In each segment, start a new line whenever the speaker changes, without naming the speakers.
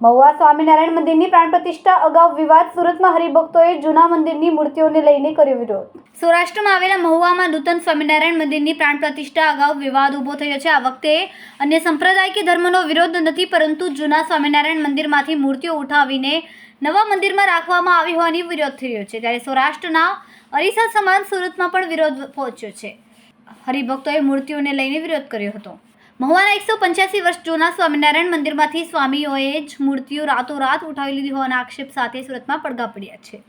મહુવા સ્વામિનારાયણ મંદિરની પ્રાણ પ્રતિષ્ઠા અગાઉ વિવાદ સુરતમાં હરિભક્તોએ જૂના મંદિરની મૂર્તિઓને લઈને કર્યો વિરોધ. સૌરાષ્ટ્રમાં આવેલા મહુવામાં નૂતન સ્વામિનારાયણ મંદિરની પ્રાણ પ્રતિષ્ઠા અગાઉ વિવાદ ઊભો થયો છે. આ વખતે અન્ય સંપ્રદાય કે ધર્મનો વિરોધ નથી, પરંતુ જૂના સ્વામિનારાયણ મંદિરમાંથી મૂર્તિઓ ઉઠાવીને નવા મંદિરમાં રાખવામાં આવી હોવાની વિરોધ થઈ રહ્યો છે. ત્યારે સૌરાષ્ટ્રના અરીસા સમાન સુરતમાં પણ વિરોધ પહોંચ્યો છે. હરિભક્તોએ મૂર્તિઓને લઈને વિરોધ કર્યો હતો. મહુવાના એકસો પંચ્યાસી વર્ષ જૂના સ્વામિનારાયણ મંદિરમાંથી સ્વામીઓએ જ મૂર્તિઓ રાતોરાત ઉઠાવી લીધી હોવાના આક્ષેપ સાથે સુરતમાં પડઘા પડ્યા છે.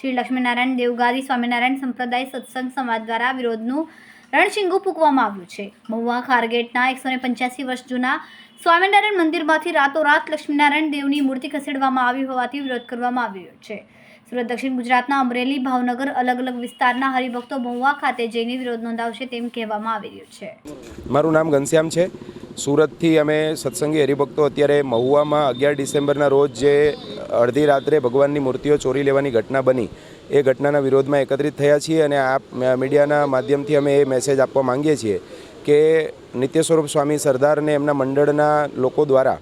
શ્રી લક્ષ્મીનારાયણ દેવગાદી સ્વામિનારાયણ સંપ્રદાય સત્સંગ સમાજ દ્વારા વિરોધનું રણશીંગુ ફૂંકવામાં આવ્યું છે. મહુવા ખારગેટના એકસો ને પંચ્યાસી વર્ષ જૂના સ્વામિનારાયણ મંદિરમાંથી રાતોરાત લક્ષ્મીનારાયણ દેવની મૂર્તિ ખસેડવામાં આવી હોવાથી વિરોધ કરવામાં આવ્યો છે. સુરત, દક્ષિણ ગુજરાતના અમરેલી, ભાવનગર અલગ અલગ વિસ્તારના હરિભક્તો મહુવા ખાતે જઈને વિરોધ નોંધાવશે તેમ કહેવામાં આવી રહ્યું છે.
મારું નામ ઘનશ્યામ છે. સુરતથી અમે સત્સંગી હરિભક્તો અત્યારે મહુવામાં અગિયાર ડિસેમ્બરના રોજ જે અડધી રાત્રે ભગવાનની મૂર્તિઓ ચોરી લેવાની ઘટના બની, એ ઘટનાના વિરોધમાં એકત્રિત થયા છીએ અને આ મીડિયાના માધ્યમથી અમે એ મેસેજ આપવા માંગીએ છીએ કે નિત્ય સ્વરૂપ સ્વામી સરદારને એમના મંડળના લોકો દ્વારા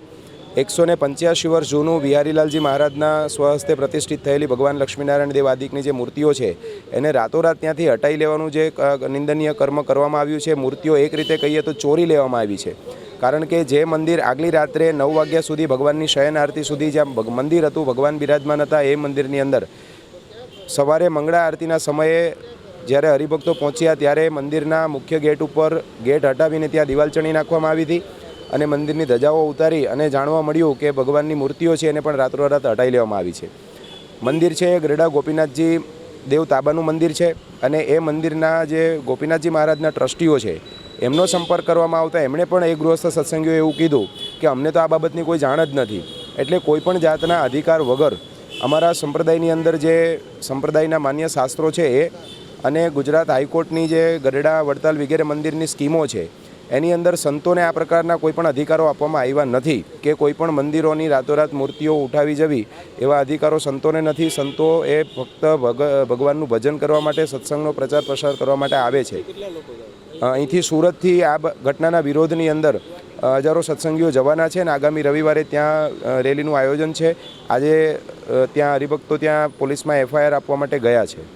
એકસો ને પંચ્યાસી વર્ષ જૂનું બિહારીલાલજી મહારાજના સ્વહસ્તે પ્રતિષ્ઠિત થયેલી ભગવાન લક્ષ્મીનારાયણ દેવ આદિકની જે મૂર્તિઓ છે, એને રાતોરાત ત્યાંથી હટાવી લેવાનું જે નિંદનીય કર્મ કરવામાં આવ્યું છે, મૂર્તિઓ એક રીતે કહીએ તો ચોરી લેવામાં આવી છે. કારણ કે જે મંદિર આગલી રાત્રે નવ વાગ્યા સુધી ભગવાનની શયન આરતી સુધી જ્યાં મંદિર હતું, ભગવાન બિરાજમાન હતા એ મંદિરની અંદર, સવારે મંગળા આરતીના સમયે જ્યારે હરિભક્તો પહોંચ્યા ત્યારે મંદિરના મુખ્ય ગેટ ઉપર ગેટ હટાવીને ત્યાં દિવાલ ચણી નાખવામાં આવી હતી. અને મંદિરની ધજાઓ ઉતારી અને જાણવા મળ્યું કે ભગવાનની મૂર્તિઓ છે એને પણ રાતોરાત હટાવી લેવામાં આવી છે. મંદિર છે એ ગરડા ગોપીનાથજી દેવ તાબાનું મંદિર છે અને એ મંદિરના જે ગોપીનાથજી મહારાજના ટ્રસ્ટીઓ છે, એમનો સંપર્ક કરવામાં આવતા એમણે પણ એ ગૃહસ્થ સત્સંગીઓએ એવું કીધું કે અમને તો આ બાબતની કોઈ જાણ જ નથી. એટલે કોઈ પણ જાતના અધિકાર વગર અમારા સંપ્રદાયની અંદર જે સંપ્રદાયના માન્ય શાસ્ત્રો છે એ અને ગુજરાત હાઈકોર્ટની જે ગરડા વડતાલ વગેરે મંદિરની સ્કીમો છે એની અંદર સંતોને આ પ્રકારના કોઈપણ અધિકારો આપવામાં આવ્યા નથી કે કોઈપણ મંદિરોની રાતોરાત મૂર્તિઓ ઉઠાવી જવી એવા અધિકારો સંતોને નથી. સંતો એ ફક્ત ભગ, ભગવાનનું ભજન કરવા માટે, સત્સંગનો પ્રચાર પ્રસાર કરવા માટે આવે છે. અહીંથી સુરતથી આ ઘટનાના વિરોધની અંદર હજારો સત્સંગીઓ જવાના છે અને આગામી રવિવારે ત્યાં રેલીનું આયોજન છે. આજે ત્યાં હરિભક્તો ત્યાં પોલીસમાં એફઆઈઆર આપવા માટે ગયા છે.